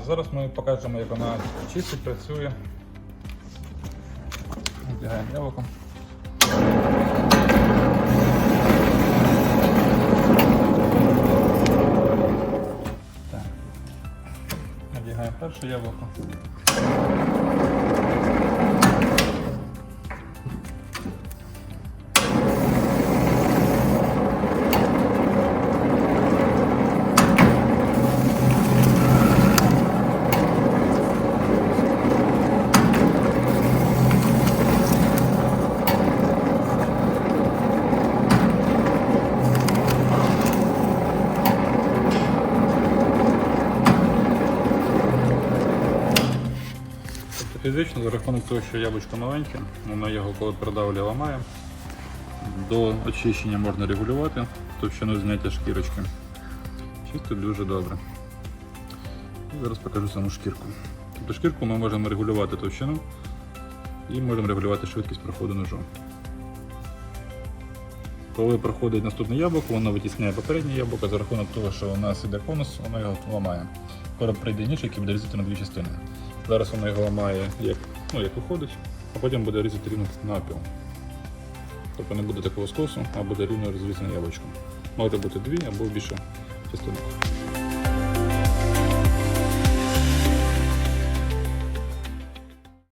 зараз ми покажемо, як вона чистить, працює. Вдягаємо яблуком. Так. Надягаємо перше яблуко. Фізично за рахунок того, що яблучко маленьке, воно його коли продавлює ламає. До очищення можна регулювати товщину зняття шкірочки. Чисто дуже добре. І зараз покажу саму шкірку. Тобто шкірку ми можемо регулювати товщину і можемо регулювати швидкість проходу ножом. Коли проходить наступне яблуко, воно витісняє попереднє яблуко за рахунок того, що у нас іде конус, воно його ламає. Скоро прийде ніж, який буде різати на дві частини. Зараз воно його ламає як, ну, як виходить, а потім буде різати рівно напіл. Тобто не буде такого скосу, а буде рівно розрізане яблучко. Може бути дві або більше частинок.